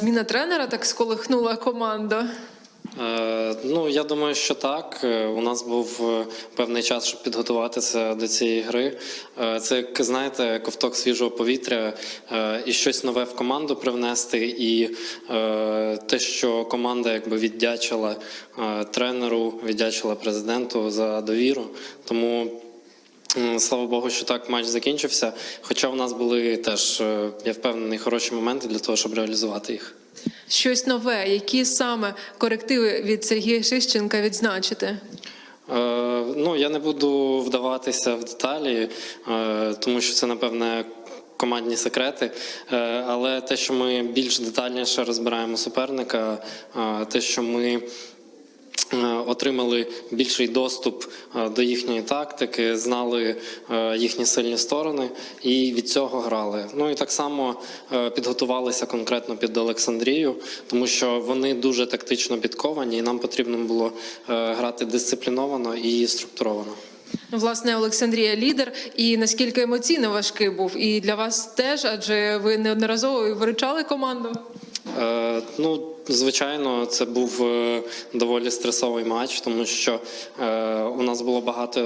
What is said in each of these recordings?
Зміна тренера так сколихнула команду. Е, Ну, я думаю, що так. Е, У нас був е, певний час, щоб підготуватися до цієї гри. Це, як знаєте, ковток свіжого повітря і щось нове в команду привнести. І те, що команда якби віддячила тренеру, віддячила президенту за довіру. Тому. Слава Богу, що так матч закінчився. Хоча у нас були теж, е, я впевнений, хороші моменти для того, щоб реалізувати їх. Щось нове. Які саме корективи від Сергія Шищенка відзначити? Е, Ну, я не буду вдаватися в деталі, е, тому що це, напевне, командні секрети. Е, Але те, що ми більш детальніше розбираємо суперника, е, те, що ми отримали більший доступ е, до їхньої тактики, знали е, їхні сильні сторони і від цього грали. Ну і так само е, підготувалися конкретно під Олександрію, тому що вони дуже тактично підковані, і нам потрібно було е, грати дисципліновано і структуровано. Ну, власне, Олександрія лідер. І наскільки емоційно важкий був? І для вас теж, адже ви неодноразово виручали команду. Е, ну, звичайно, це був е, доволі стресовий матч, тому що е, у нас було багато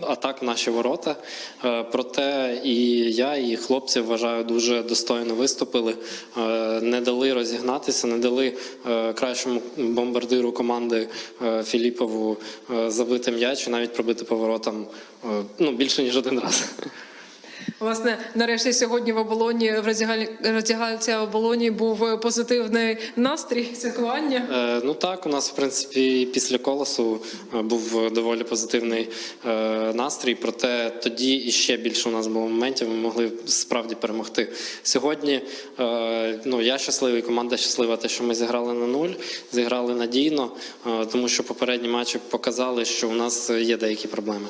атак в наші ворота. Проте і я, і хлопці вважаю, дуже достойно виступили. Не дали розігнатися, не дали кращому бомбардиру команди Філіпову забити м'яч і навіть пробити поворотам ну, більше ніж один раз. Власне, нарешті сьогодні в оболоні в роздягаль- роздягальці оболоні був позитивний настрій, святкування. Е, Ну так, у нас в принципі після колосу е, був доволі позитивний е, настрій. Проте тоді іще більше у нас було моментів. Ми могли справді перемогти. Сьогодні е, ну я щасливий, команда щаслива, те, що ми зіграли на нуль, зіграли надійно, е, тому що попередні матчі показали, що у нас є деякі проблеми.